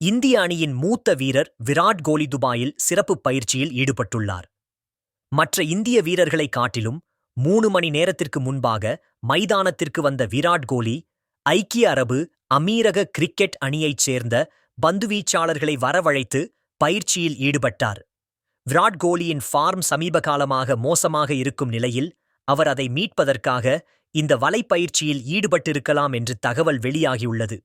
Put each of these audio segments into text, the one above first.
இந்திய அணியின் மூத்த வீரர் விராட் கோலி துபாயில் சிறப்பு பயிற்சியில் ஈடுபட்டுள்ளார். மற்ற இந்திய வீரர்களை காட்டிலும் மூணு மணி நேரத்திற்கு முன்பாக மைதானத்திற்கு வந்த விராட் கோலி ஐக்கிய அரபு அமீரக கிரிக்கெட் அணியைச் சேர்ந்த பந்துவீச்சாளர்களை வரவழைத்து பயிற்சியில் ஈடுபட்டார். விராட் கோலியின் ஃபார்ம் சமீப காலமாக மோசமாக இருக்கும் நிலையில் அவர் அதை மீட்பதற்காக இந்த வலைப்பயிற்சியில் ஈடுபட்டிருக்கலாம் என்று தகவல் வெளியாகியுள்ளது.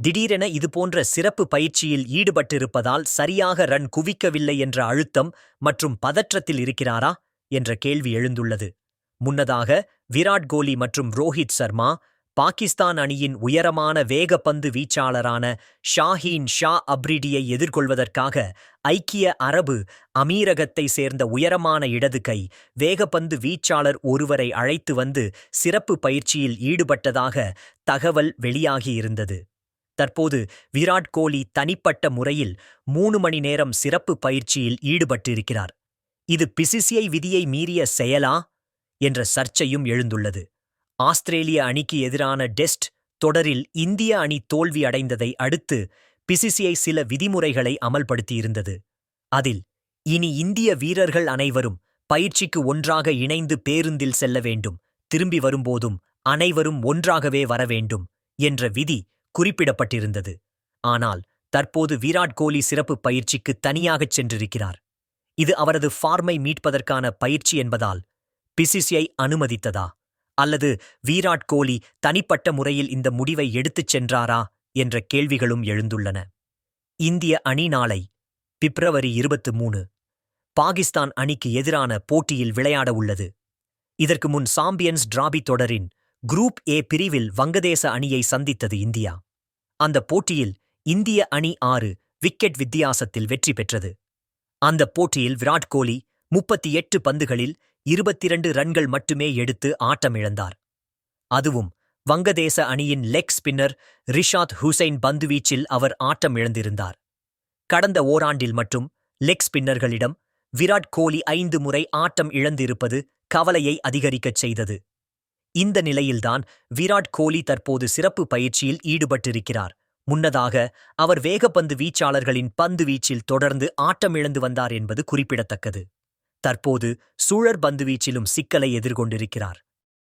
திடீரென இதுபோன்ற சிறப்பு பயிற்சியில் ஈடுபட்டிருப்பதால் சரியாக ரன் குவிக்கவில்லை என்ற அழுத்தம் மற்றும் பதற்றத்தில் இருக்கிறாரா என்ற கேள்வி எழுந்துள்ளது. முன்னதாக விராட் கோலி மற்றும் ரோஹித் சர்மா பாகிஸ்தான் அணியின் உயரமான வேகப்பந்து வீச்சாளரான ஷாஹீன் ஷா அப்ரிடியை எதிர்கொள்வதற்காக ஐக்கிய அரபு அமீரகத்தை சேர்ந்த உயரமான இடது கை வேகப்பந்து வீச்சாளர் ஒருவரை அழைத்து வந்து சிறப்பு பயிற்சியில் ஈடுபட்டதாக தகவல் வெளியாகியிருந்தது. தற்போது விராட் கோலி தனிப்பட்ட முறையில் மூணு மணி நேரம் சிறப்பு பயிற்சியில் ஈடுபட்டிருக்கிறார். இது பிசிசிஐ விதியை மீறிய செயலா? என்ற சர்ச்சையும் எழுந்துள்ளது. ஆஸ்திரேலிய அணிக்கு எதிரான டெஸ்ட் தொடரில் இந்திய அணி தோல்வி அடைந்ததை அடுத்து பிசிசிஐ சில விதிமுறைகளை அமல்படுத்தியிருந்தது. அதில் இனி இந்திய வீரர்கள் அனைவரும் பயிற்சிக்கு ஒன்றாக இணைந்து பேருந்தில் செல்ல வேண்டும். திரும்பி வரும்போதும் அனைவரும் ஒன்றாகவே வர வேண்டும் என்ற விதி குறிப்பிடப்பட்டிருந்தது. ஆனால் தற்போது விராட் கோலி சிறப்பு பயிற்சிக்கு தனியாகச் சென்றிருக்கிறார். இது அவரது ஃபார்மை மீட்பதற்கான பயிற்சி என்பதால் பிசிசிஐ அனுமதித்ததா? அல்லது விராட் கோலி தனிப்பட்ட முறையில் இந்த முடிவை எடுத்துச் சென்றாரா? என்ற கேள்விகளும் எழுந்துள்ளன. இந்திய அணி நாளை பிப்ரவரி இருபத்து மூணு. பாகிஸ்தான் அணிக்கு எதிரான போட்டியில் விளையாட உள்ளது இதற்கு முன் சாம்பியன்ஸ் டிராபி தொடரின் குரூப் ஏ பிரிவில் வங்கதேச அணியை சந்தித்தது இந்தியா. அந்த போட்டியில் இந்திய அணி ஆறு விக்கெட் வித்தியாசத்தில் வெற்றி பெற்றது. அந்த போட்டியில் விராட் கோலி முப்பத்தி எட்டு பந்துகளில் இருபத்திரண்டு ரன்கள் மட்டுமே எடுத்து ஆட்டமிழந்தார். அதுவும் வங்கதேச அணியின் லெக் ஸ்பின்னர் ரிஷாத் ஹுசைன் பந்துவீச்சில் அவர் ஆட்டம் இழந்திருந்தார் கடந்த ஓராண்டில் மட்டும் லெக் ஸ்பின்னர்களிடம் விராட் கோலி ஐந்து முறை ஆட்டம் இழந்திருப்பது கவலையை அதிகரிக்கச் செய்தது. இந்த நிலையில்தான் விராட் கோலி தற்போது சிறப்பு பயிற்சியில் ஈடுபட்டிருக்கிறார். முன்னதாக அவர் வேகப்பந்து வீச்சாளர்களின் பந்து வீச்சில் தொடர்ந்து ஆட்டமிழந்து வந்தார் என்பது குறிப்பிடத்தக்கது. தற்போது சூழற் பந்துவீச்சிலும் சிக்கலை எதிர்கொண்டிருக்கிறார்.